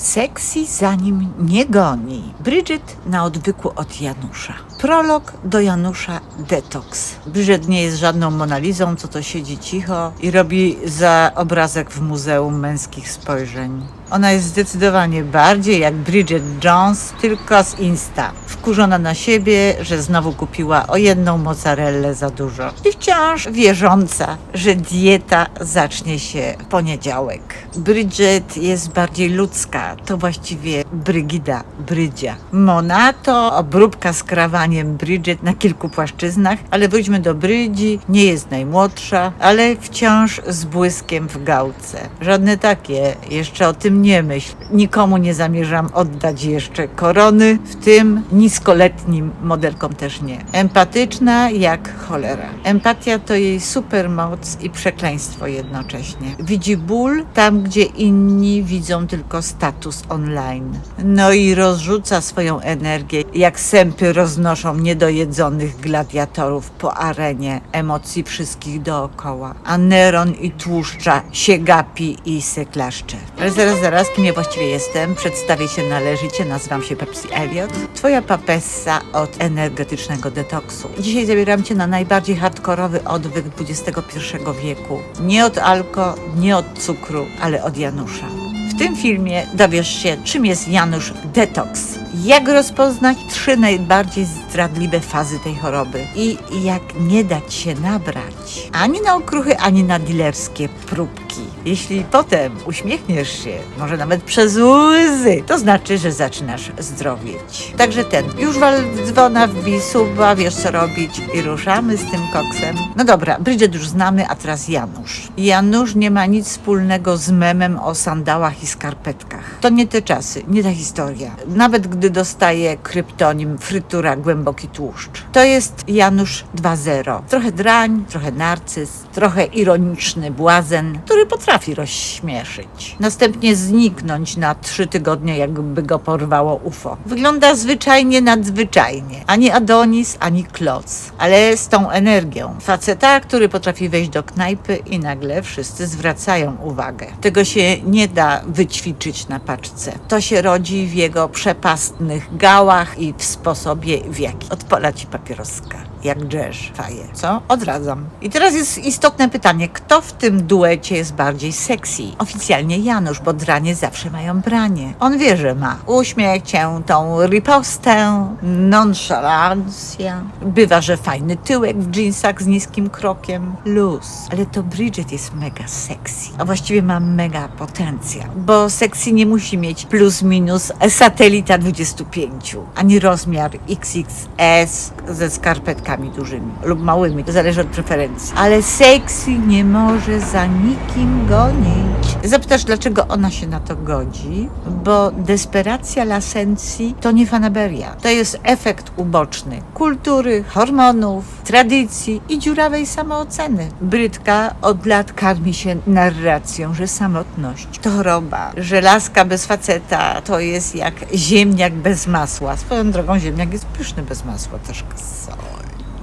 Sexy zanim nie goni. Bridget na odwyku od Janusza. Prolog do Janusza Detox. Bridget nie jest żadną Monalizą, co to siedzi cicho i robi za obrazek w Muzeum Męskich Spojrzeń. Ona jest zdecydowanie bardziej jak Bridget Jones, tylko z Insta. Wkurzona na siebie, że znowu kupiła o jedną mozzarellę za dużo. I wciąż wierząca, że dieta zacznie się w poniedziałek. Bridget jest bardziej ludzka, to właściwie Brygida, Brydzia. Mona to obróbka z krawaniem Bridget na kilku płaszczyznach, ale wróćmy do Brydzi, nie jest najmłodsza, ale wciąż z błyskiem w gałce. Żadne takie, jeszcze o tym nie myśl. Nikomu nie zamierzam oddać jeszcze korony, w tym niskoletnim modelkom też nie. Empatyczna jak cholera. Empatia to jej supermoc i przekleństwo jednocześnie. Widzi ból tam, gdzie inni widzą tylko status online. No i rozrzuca swoją energię, jak sępy roznoszą niedojedzonych gladiatorów po arenie emocji wszystkich dookoła. A Neron i tłuszcza się gapi i se klaszcze. Ale zaraz, zaraz, kim ja właściwie jestem? Przedstawię się należycie, nazywam się Pepsi Elliot. Twoja papessa od energetycznego detoksu. Dzisiaj zabieram cię na najbardziej hardkorowy odwyk XXI wieku. Nie od alko, nie od cukru, ale od Janusza. W tym filmie dowiesz się, czym jest Janusz Detox, jak rozpoznać trzy najbardziej zdradliwe fazy tej choroby i jak nie dać się nabrać ani na okruchy, ani na dilerskie próbki. Jeśli potem uśmiechniesz się, może nawet przez łzy, to znaczy, że zaczynasz zdrowieć. Także ten, już wal dzwona, wbij suba, wiesz co robić i ruszamy z tym koksem. No dobra, Bridget już znamy, a teraz Janusz. Janusz nie ma nic wspólnego z memem o sandałach i skarpetkach. To nie te czasy, nie ta historia. Nawet gdy dostaje kryptonim frytura głęboki tłuszcz. To jest Janusz 2.0. Trochę drań, trochę narcyz, trochę ironiczny błazen, który potrafi rozśmieszyć. Następnie zniknąć na trzy tygodnie, jakby go porwało UFO. Wygląda zwyczajnie nadzwyczajnie. Ani Adonis, ani Kloc, ale z tą energią. Faceta, który potrafi wejść do knajpy i nagle wszyscy zwracają uwagę. Tego się nie da wyćwiczyć na paczce. To się rodzi w jego przepastnych gałach i w sposobie, w jaki odpala ci papieroska. Jak jazz faje. Co? Odradzam. I teraz jest istotne pytanie, kto w tym duecie jest bardziej sexy? Oficjalnie Janusz, bo dranie zawsze mają branie. On wie, że ma uśmiech, cię, tą ripostę, nonchalancja. Bywa, że fajny tyłek w dżinsach z niskim krokiem. Luz. Ale to Bridget jest mega sexy. A właściwie ma mega potencjał. Bo sexy nie musi mieć plus minus satelita 25, ani rozmiar XXS ze skarpetkami dużymi lub małymi. To zależy od preferencji. Ale sexy nie może za nikim gonić. Zapytasz, dlaczego ona się na to godzi? Bo desperacja lasencji to nie fanaberia. To jest efekt uboczny kultury, hormonów, tradycji i dziurawej samooceny. Brytka od lat karmi się narracją, że samotność to choroba, że laska bez faceta to jest jak ziemniak bez masła. Swoją drogą ziemniak jest pyszny bez masła, soli.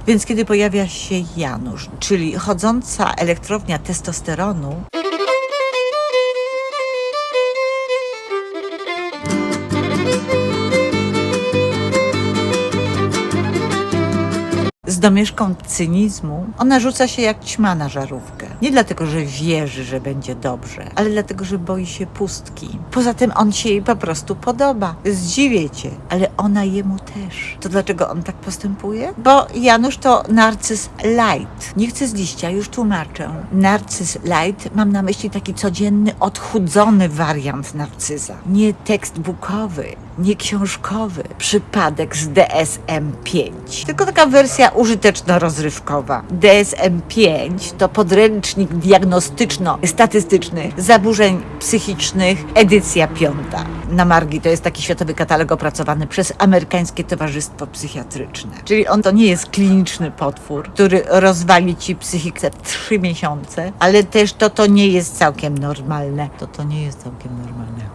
Więc kiedy pojawia się Janusz, czyli chodząca elektrownia testosteronu, domieszką cynizmu, ona rzuca się jak ćma na żarówkę. Nie dlatego, że wierzy, że będzie dobrze, ale dlatego, że boi się pustki. Poza tym on się jej po prostu podoba. Zdziwię cię, ale ona jemu też. To dlaczego on tak postępuje? Bo Janusz to narcyz light. Nie chcę z liścia, już tłumaczę. Narcyz light, mam na myśli taki codzienny, odchudzony wariant narcyza. Nie tekstbookowy, nie książkowy, przypadek z DSM-5, tylko taka wersja użyteczno-rozrywkowa. DSM-5 to podręcznik diagnostyczno-statystyczny zaburzeń psychicznych, edycja piąta. Na margi to jest taki światowy katalog opracowany przez Amerykańskie Towarzystwo Psychiatryczne. Czyli on to nie jest kliniczny potwór, który rozwali ci psychikę w trzy miesiące, ale też to to nie jest całkiem normalne. To to nie jest całkiem normalne.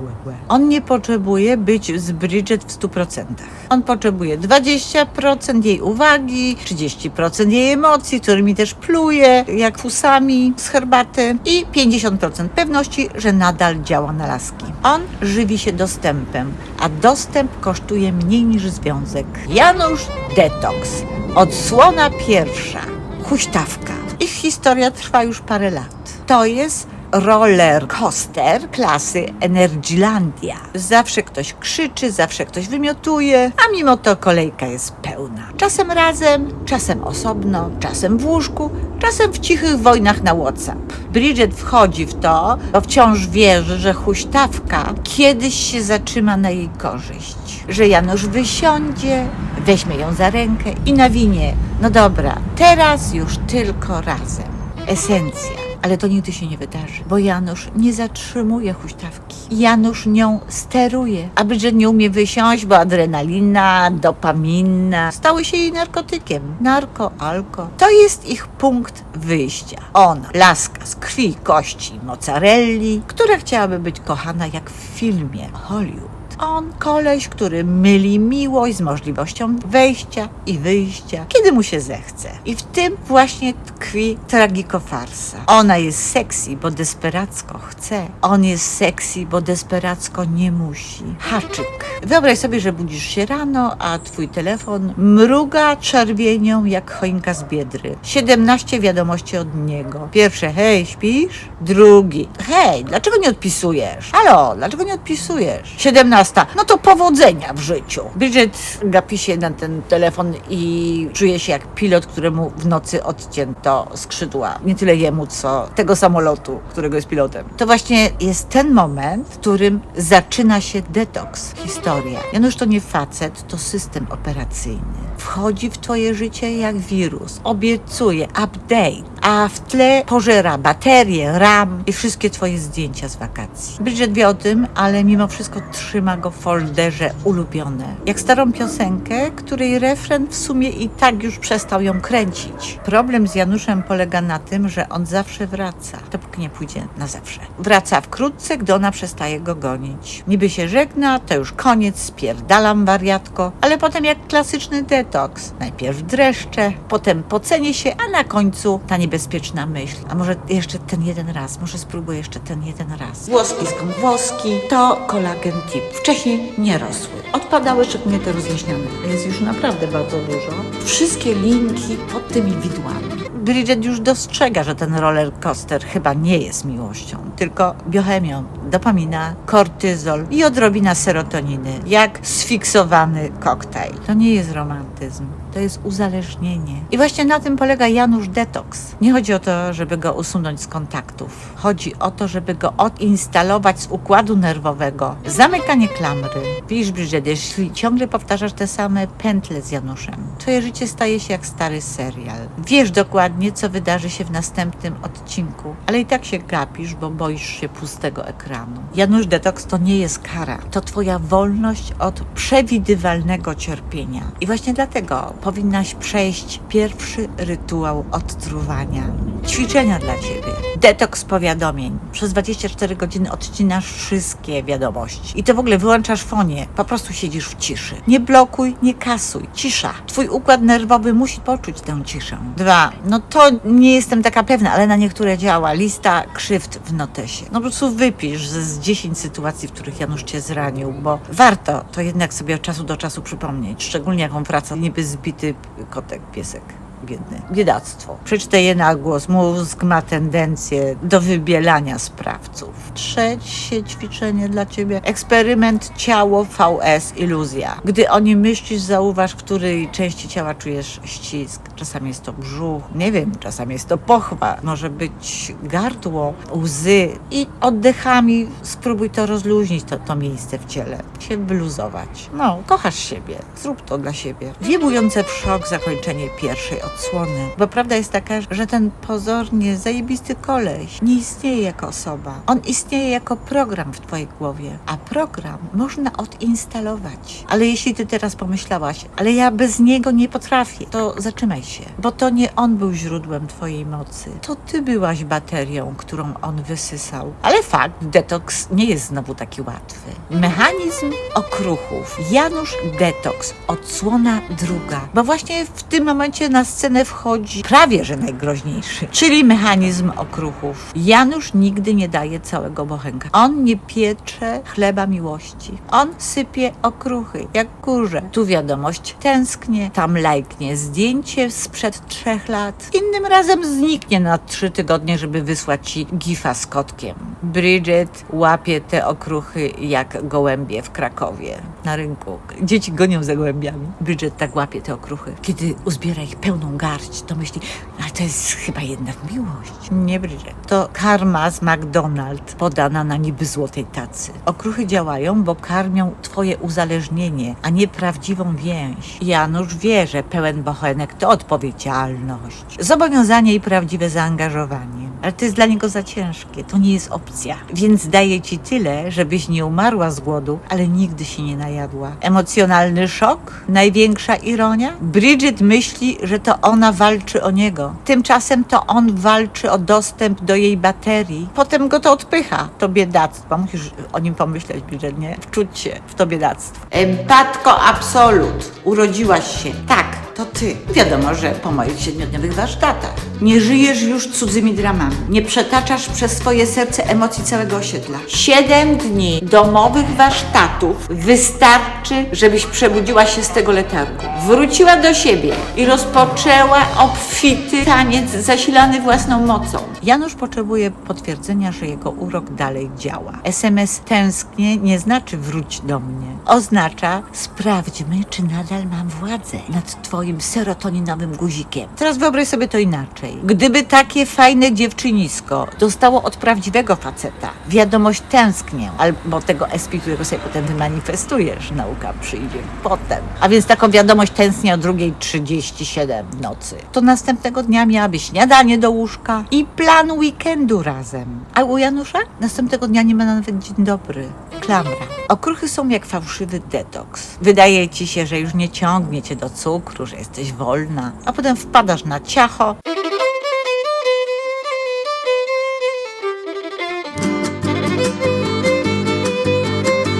On nie potrzebuje być z Bridget w 100%. On potrzebuje 20% jej uwagi, 30% jej emocji, którymi też pluje, jak fusami, z herbaty i 50% pewności, że nadal działa na laski. On żywi się dostępem, a dostęp kosztuje mniej niż związek. Janusz Detox. Odsłona pierwsza. Huśtawka. Ich historia trwa już parę lat. To jest roller coaster klasy Energylandia. Zawsze ktoś krzyczy, zawsze ktoś wymiotuje, a mimo to kolejka jest pełna. Czasem razem, czasem osobno, czasem w łóżku, czasem w cichych wojnach na WhatsApp. Bridget wchodzi w to, bo wciąż wierzy, że huśtawka kiedyś się zatrzyma na jej korzyść. Że Janusz wysiądzie, weźmie ją za rękę i nawinie. No dobra, teraz już tylko razem. Esencja. Ale to nigdy się nie wydarzy, bo Janusz nie zatrzymuje huśtawki. Janusz nią steruje. A Bridget nie umie wysiąść, bo adrenalina, dopamina stały się jej narkotykiem. Narko, alko. To jest ich punkt wyjścia. Ona, laska z krwi, kości, mozzarelli, która chciałaby być kochana jak w filmie Hollywood. On, koleś, który myli miłość z możliwością wejścia i wyjścia, kiedy mu się zechce. I w tym właśnie tkwi tragikofarsa. Ona jest sexy, bo desperacko chce. On jest sexy, bo desperacko nie musi. Haczyk. Wyobraź sobie, że budzisz się rano, a twój telefon mruga czerwienią jak choinka z biedry. 17 wiadomości od niego. Pierwsze, hej, śpisz? Drugi, hej, dlaczego nie odpisujesz? Halo, dlaczego nie odpisujesz? 17, no to powodzenia w życiu. Bridget gapi się na ten telefon i czuje się jak pilot, któremu w nocy odcięto skrzydła. Nie tyle jemu, co tego samolotu, którego jest pilotem. To właśnie jest ten moment, w którym zaczyna się detoks, historia. Janusz to nie facet, to system operacyjny. Wchodzi w twoje życie jak wirus. Obiecuje update, a w tle pożera baterie, RAM i wszystkie twoje zdjęcia z wakacji. Bridget wie o tym, ale mimo wszystko trzyma go w folderze ulubione. Jak starą piosenkę, której refren w sumie i tak już przestał ją kręcić. Problem z Januszem polega na tym, że on zawsze wraca, dopóki nie pójdzie na zawsze. Wraca wkrótce, gdy ona przestaje go gonić. Niby się żegna, to już koniec, spierdalam wariatko, ale potem jak klasyczny detoks. Najpierw dreszcze, potem pocenie się, a na końcu ta niebezpieczna myśl. A może jeszcze ten jeden raz, może spróbuję jeszcze ten jeden raz. Włoski skąd włoski, to kolagen tip. Wcześniej nie rosły. Odpadały szczególnie te rozjaśnione. Jest już naprawdę bardzo dużo. Wszystkie linki pod tymi widłami. Bridget już dostrzega, że ten roller coaster chyba nie jest miłością, tylko biochemią, dopamina, kortyzol i odrobina serotoniny, jak sfiksowany koktajl. To nie jest romantyzm, to jest uzależnienie. I właśnie na tym polega Janusz Detox. Nie chodzi o to, żeby go usunąć z kontaktów. Chodzi o to, żeby go odinstalować z układu nerwowego. Zamykanie klamry. Widzisz, Bridget, jeśli ciągle powtarzasz te same pętle z Januszem, twoje życie staje się jak stary serial. Wiesz dokładnie, co wydarzy się w następnym odcinku, ale i tak się gapisz, bo boisz się pustego ekranu. Janusz Detox to nie jest kara. To twoja wolność od przewidywalnego cierpienia. I właśnie dlatego powinnaś przejść pierwszy rytuał odtruwania. Ćwiczenia dla ciebie. Detoks powiadomień. Przez 24 godziny odcinasz wszystkie wiadomości. I to w ogóle wyłączasz fonię. Po prostu siedzisz w ciszy. Nie blokuj, nie kasuj. Cisza. Twój układ nerwowy musi poczuć tę ciszę. Dwa. No to nie jestem taka pewna, ale na niektóre działa. Lista krzywd w notesie. No po prostu wypisz z z 10 sytuacji, w których Janusz cię zranił, bo warto to jednak sobie od czasu do czasu przypomnieć. Szczególnie jak on wraca niby zbity kotek, piesek biedny. Biedactwo. Przeczytaj je na głos. Mózg ma tendencję do wybielania sprawców. Trzecie ćwiczenie dla ciebie. Eksperyment ciało VS iluzja. Gdy o nim myślisz, zauważ, w której części ciała czujesz ścisk. Czasami jest to brzuch, nie wiem, czasami jest to pochwa, może być gardło, łzy i oddechami spróbuj to rozluźnić, to, to miejsce w ciele, się wyluzować. No, kochasz siebie, zrób to dla siebie. Wiebujące w szok zakończenie pierwszej odsłony, bo prawda jest taka, że ten pozornie zajebisty koleś nie istnieje jako osoba. On istnieje jako program w twojej głowie, a program można odinstalować. Ale jeśli ty teraz pomyślałaś, ale ja bez niego nie potrafię, to zatrzymaj się, bo to nie on był źródłem twojej mocy. To ty byłaś baterią, którą on wysysał. Ale fakt, detoks nie jest znowu taki łatwy. Mechanizm okruchów. Janusz Detoks, odsłona druga. Bo właśnie w tym momencie na scenie scenę wchodzi prawie że najgroźniejszy, czyli mechanizm okruchów. Janusz nigdy nie daje całego bochenka. On nie piecze chleba miłości. On sypie okruchy, jak kurze. Tu wiadomość tęsknie, tam lajknie zdjęcie sprzed trzech lat. Innym razem zniknie na trzy tygodnie, żeby wysłać ci gifa z kotkiem. Bridget łapie te okruchy jak gołębie w Krakowie na rynku. Dzieci gonią za gołębiami. Bridget tak łapie te okruchy. Kiedy uzbiera ich pełną garść, to myśli, ale to jest chyba jednak miłość. Nie Bridget. To karma z McDonald's podana na niby złotej tacy. Okruchy działają, bo karmią twoje uzależnienie, a nie prawdziwą więź. Janusz wie, że pełen bochenek to odpowiedzialność, zobowiązanie i prawdziwe zaangażowanie. Ale to jest dla niego za ciężkie, to nie jest opcja. Więc daje ci tyle, żebyś nie umarła z głodu, ale nigdy się nie najadła. Emocjonalny szok? Największa ironia? Bridget myśli, że to ona walczy o niego. Tymczasem to on walczy o dostęp do jej baterii. Potem go to odpycha. To biedactwo. Musisz o nim pomyśleć, Bridget, nie? Wczuć się w to biedactwo. Empatko absolut. Urodziłaś się. Tak, to ty. Wiadomo, że po moich siedmiodniowych warsztatach. Nie żyjesz już cudzymi dramami. Nie przetaczasz przez swoje serce emocji całego osiedla. Siedem dni domowych warsztatów wystarczy, żebyś przebudziła się z tego letargu. Wróciła do siebie i rozpoczęła obfity taniec zasilany własną mocą. Janusz potrzebuje potwierdzenia, że jego urok dalej działa. SMS tęsknie nie znaczy wróć do mnie. Oznacza sprawdźmy, czy nadal mam władzę nad twoim serotoninowym guzikiem. Teraz wyobraź sobie to inaczej. Gdyby takie fajne dziewczynisko dostało od prawdziwego faceta wiadomość tęsknię, albo tego SP, którego sobie potem wymanifestujesz, nauka przyjdzie potem. A więc taką wiadomość tęsknię o 2.37 w nocy. To następnego dnia miałaby śniadanie do łóżka i plan weekendu razem. A u Janusza następnego dnia nie ma nawet dzień dobry. Klamra. Okruchy są jak fałszywy detoks. Wydaje ci się, że już nie ciągnie cię do cukru, że jesteś wolna, a potem wpadasz na ciacho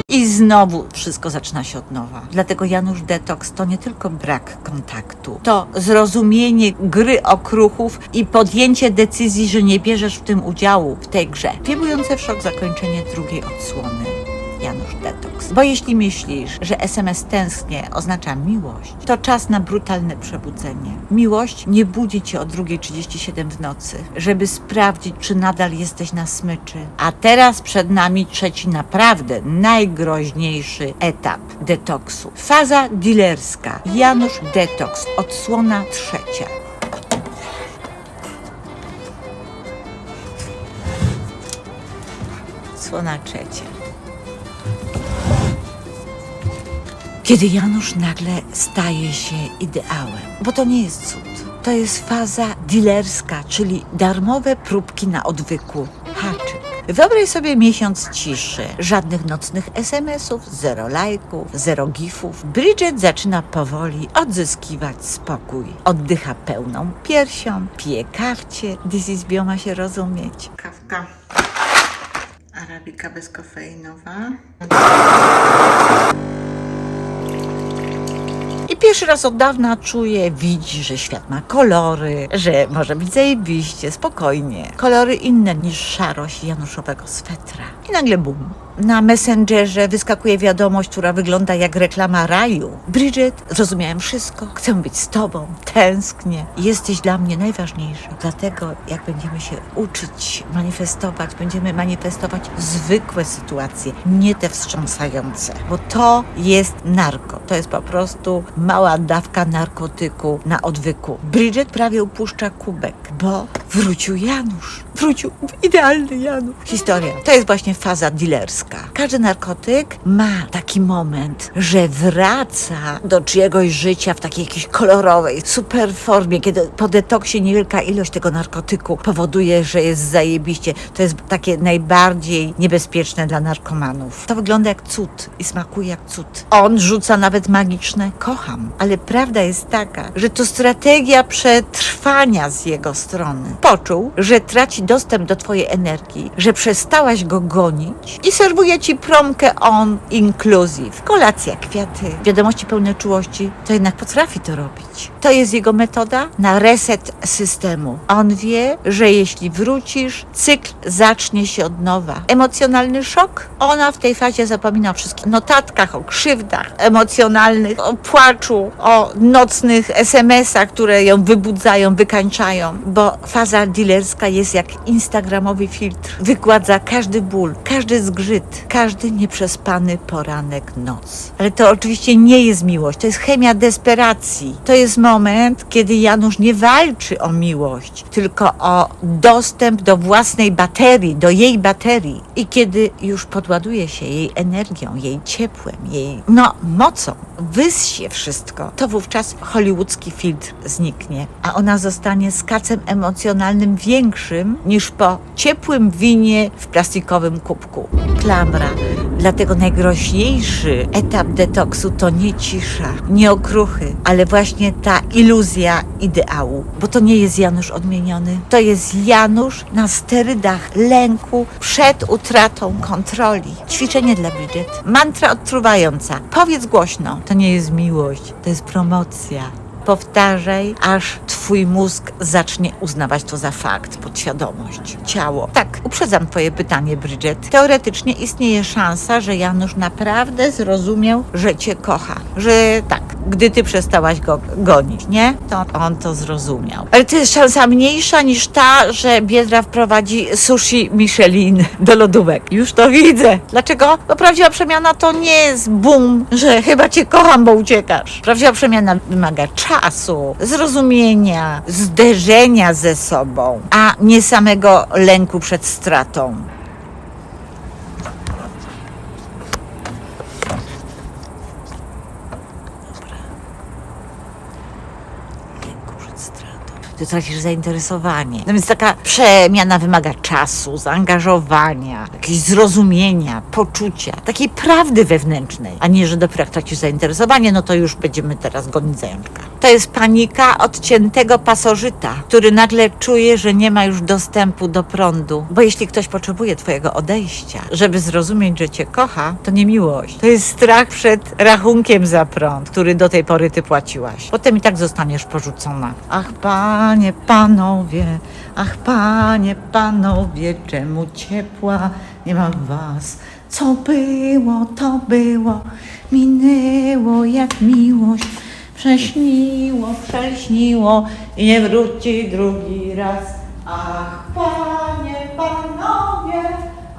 I znowu wszystko zaczyna się od nowa. Dlatego Janusz Detoks to nie tylko brak kontaktu, to zrozumienie gry okruchów i podjęcie decyzji, że nie bierzesz w tym udziału w tej grze. Wiebujące w szok zakończenie drugiej odsłony. Detoks. Bo jeśli myślisz, że SMS tęsknie oznacza miłość, to czas na brutalne przebudzenie. Miłość nie budzi cię o 2.37 w nocy, żeby sprawdzić, czy nadal jesteś na smyczy. A teraz przed nami trzeci naprawdę najgroźniejszy etap detoksu. Faza dealerska. Janusz Detoks. Odsłona trzecia. Odsłona trzecia. Kiedy Janusz nagle staje się ideałem, bo to nie jest cud. To jest faza dealerska, czyli darmowe próbki na odwyku. Haczyk. Wyobraź sobie miesiąc ciszy, żadnych nocnych SMS-ów, zero lajków, zero gifów. Bridget zaczyna powoli odzyskiwać spokój. Oddycha pełną piersią, pije kawcie. This is bio ma się rozumieć. Kawka. Arabika bezkofeinowa. Pierwszy raz od dawna czuje, widzi, że świat ma kolory, że może być zajebiście, spokojnie. Kolory inne niż szarość januszowego swetra. I nagle bum. Na Messengerze wyskakuje wiadomość, która wygląda jak reklama raju. Bridget, zrozumiałem wszystko. Chcę być z tobą. Tęsknię. Jesteś dla mnie najważniejsza. Dlatego, jak będziemy się uczyć manifestować, będziemy manifestować zwykłe sytuacje, nie te wstrząsające. Bo to jest narko. To jest po prostu mała dawka narkotyku na odwyku. Bridget prawie upuszcza kubek, bo wrócił Janusz. Wrócił idealny Janusz. Historia. To jest właśnie faza dealerska. Każdy narkotyk ma taki moment, że wraca do czyjegoś życia w takiej jakiejś kolorowej, super formie, kiedy po detoksie niewielka ilość tego narkotyku powoduje, że jest zajebiście. To jest takie najbardziej niebezpieczne dla narkomanów. To wygląda jak cud i smakuje jak cud. On rzuca nawet magiczne kocham, ale prawda jest taka, że to strategia przetrwania z jego strony. Poczuł, że traci dostęp do twojej energii, że przestałaś go gonić i serwuje ci promkę on ekskluzyw, kolacja, kwiaty, wiadomości pełne czułości, to jednak potrafi to robić. To jest jego metoda na reset systemu. On wie, że jeśli wrócisz, cykl zacznie się od nowa. Emocjonalny szok? Ona w tej fazie zapomina o wszystkich notatkach, o krzywdach emocjonalnych, o płaczu, o nocnych SMS-ach, które ją wybudzają, wykańczają, bo faza dealerska jest jak instagramowy filtr. Wygładza każdy ból, każdy zgrzyt, każdy nieprzespany poranek, noc. Ale to oczywiście nie jest miłość, to jest chemia desperacji. To jest moment, kiedy Janusz nie walczy o miłość, tylko o dostęp do własnej baterii, do jej baterii. I kiedy już podładuje się jej energią, jej ciepłem, jej, no, mocą, wyssie wszystko, to wówczas hollywoodzki filtr zniknie, a ona zostanie skacem emocjonalnym większym niż po ciepłym winie w plastikowym kubku. Klamra. Dlatego najgroźniejszy etap detoksu to nie cisza, nie okruchy, ale właśnie ta iluzja ideału. Bo to nie jest Janusz odmieniony. To jest Janusz na sterydach lęku przed utratą kontroli. Ćwiczenie dla Bridget. Mantra odtruwająca. Powiedz głośno. To nie jest miłość, to jest promocja. Powtarzaj, aż twój mózg zacznie uznawać to za fakt, podświadomość, ciało. Tak, uprzedzam twoje pytanie, Bridget. Teoretycznie istnieje szansa, że Janusz naprawdę zrozumiał, że cię kocha. Że tak, gdy ty przestałaś go gonić, nie? To on to zrozumiał. Ale to jest szansa mniejsza niż ta, że Biedra wprowadzi sushi Michelin do lodówek. Już to widzę. Dlaczego? Bo prawdziwa przemiana to nie jest boom, że chyba cię kocham, bo uciekasz. Prawdziwa przemiana wymaga czasu, zrozumienia, zderzenia ze sobą, a nie samego lęku przed stratą. Ty tracisz zainteresowanie. No więc taka przemiana wymaga czasu, zaangażowania, jakiegoś zrozumienia, poczucia, takiej prawdy wewnętrznej, a nie, że dopiero jak tracisz zainteresowanie, no to już będziemy teraz gonić zajączka. To jest panika odciętego pasożyta, który nagle czuje, że nie ma już dostępu do prądu. Bo jeśli ktoś potrzebuje twojego odejścia, żeby zrozumieć, że cię kocha, to nie miłość. To jest strach przed rachunkiem za prąd, który do tej pory ty płaciłaś. Potem i tak zostaniesz porzucona. Ach, panie, panowie, ach, panie, panowie, czemu ciepła nie ma w was? Co było, to było, minęło jak miłość. Prześniło, prześniło i nie wróci drugi raz. Ach, panie, panowie,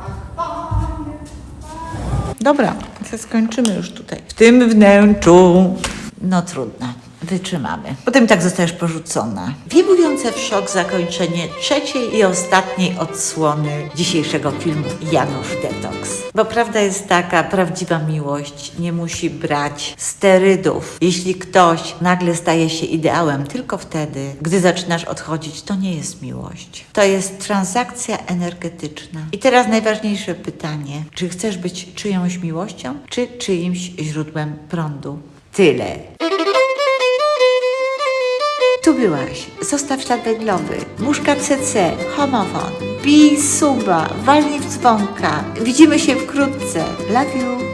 ach, panie, panowie. Dobra, to skończymy już tutaj. W tym wnętrzu. No trudno. Wytrzymamy. Potem tak zostajesz porzucona. Wibujące w szok zakończenie trzeciej i ostatniej odsłony dzisiejszego filmu Janusz Detoks. Bo prawda jest taka, prawdziwa miłość nie musi brać sterydów. Jeśli ktoś nagle staje się ideałem tylko wtedy, gdy zaczynasz odchodzić, to nie jest miłość. To jest transakcja energetyczna. I teraz najważniejsze pytanie. Czy chcesz być czyjąś miłością, czy czyimś źródłem prądu? Tyle. Tu byłaś. Zostaw ślad węglowy. Muszka CC, homofon. Bij suba, walnij w dzwonka. Widzimy się wkrótce. Love you.